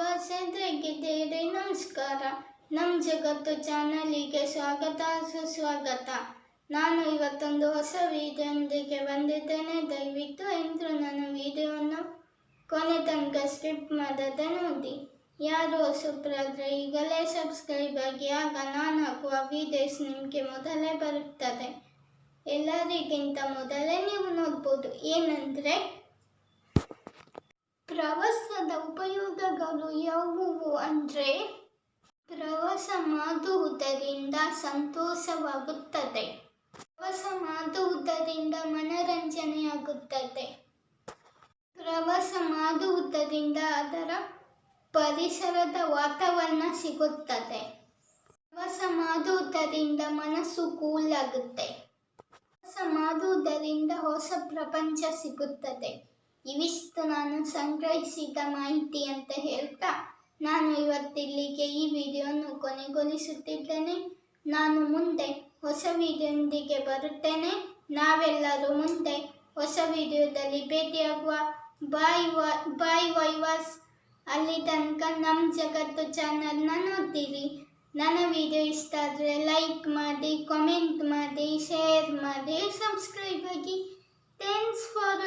ಹೇಗಿದ್ದೀರಿ ನಮಸ್ಕಾರ. ನಮ್ಮ ಜಗತ್ತು ಚಾನಲಿಗೆ ಸ್ವಾಗತ, ಸುಸ್ವಾಗತ. ನಾನು ಇವತ್ತೊಂದು ಹೊಸ ವಿಡಿಯೋದೊಂದಿಗೆ ಬಂದಿದ್ದೇನೆ. ದಯವಿಟ್ಟು ಎಂದರು ನನ್ನ ವಿಡಿಯೋವನ್ನು ಕೊನೆ ತನಕ ಸ್ಕಿಪ್ ಮಾಡದೆ ನೋಡಿ. ಯಾರು ಹೊಸಬ್ರಾದರೆ ಈಗಲೇ ಸಬ್ಸ್ಕ್ರೈಬ್ ಆಗಿ, ಆಗ ನಾನು ಹಾಕುವ ವಿಡಿಯೋಸ್ ನಿಮಗೆ ಮೊದಲೇ ಬರುತ್ತದೆ. ಎಲ್ಲರಿಗಿಂತ ಮೊದಲೇ ನೀವು ನೋಡ್ಬೋದು. ಏನಂದರೆ, ಪ್ರವಾಸದ ಉಪಯೋಗಗಳು ಅಂದರೆ ಪ್ರವಾಸ ಮಾಡುವುದರಿಂದ ಸಂತೋಷವಾಗುತ್ತದೆ. ಪ್ರವಾಸ ಮಾಡುವುದರಿಂದ ಮನರಂಜನೆಯಾಗುತ್ತದೆ. ಪ್ರವಾಸ ಮಾಡುವುದರಿಂದ ಅದರ ಪರಿಸರದ ವಾತಾವರಣ ಸಿಗುತ್ತದೆ. ಪ್ರವಾಸ ಮಾಡುವುದರಿಂದ ಮನಸ್ಸು ಕೂಲ್ ಆಗುತ್ತೆ ಪ್ರವಾಸ ಮಾಡುವುದರಿಂದ ಹೊಸ ಪ್ರಪಂಚ ಸಿಗುತ್ತದೆ. ಇವಿಷ್ಟು ನಾನು ಸಂಗ್ರಹಿಸಿದ ಮಾಹಿತಿ ಅಂತ ಹೇಳ್ತಾ ಇವತ್ತಿಲ್ಲಿಗೆ ಈ ವಿಡಿಯೋವನ್ನು ಕೊನೆಗೊಳಿಸುತ್ತಿದ್ದೇನೆ. ನಾನು ಮುಂದೆ ಹೊಸ ವಿಡಿಯೋದೊಂದಿಗೆ ಬರುತ್ತೇನೆ. ನಾವೆಲ್ಲರೂ ಮುಂದೆ ಹೊಸ ವಿಡಿಯೋದಲ್ಲಿ ಭೇಟಿಯಾಗುವ. ಬಾಯ್ ಬಾಯ್ ವೈವಾಸ್. ಅಲ್ಲಿ ತನಕ ನಮ್ಮ ಜಗತ್ತು ಚಾನಲ್ನ ನೋಡ್ತೀರಿ. ನನ್ನ ವಿಡಿಯೋ ಇಷ್ಟ ಆದರೆ ಲೈಕ್ ಮಾಡಿ, ಕಾಮೆಂಟ್ ಮಾಡಿ, ಶೇರ್ ಮಾಡಿ, ಸಬ್ಸ್ಕ್ರೈಬ್ ಆಗಿ. Thanks for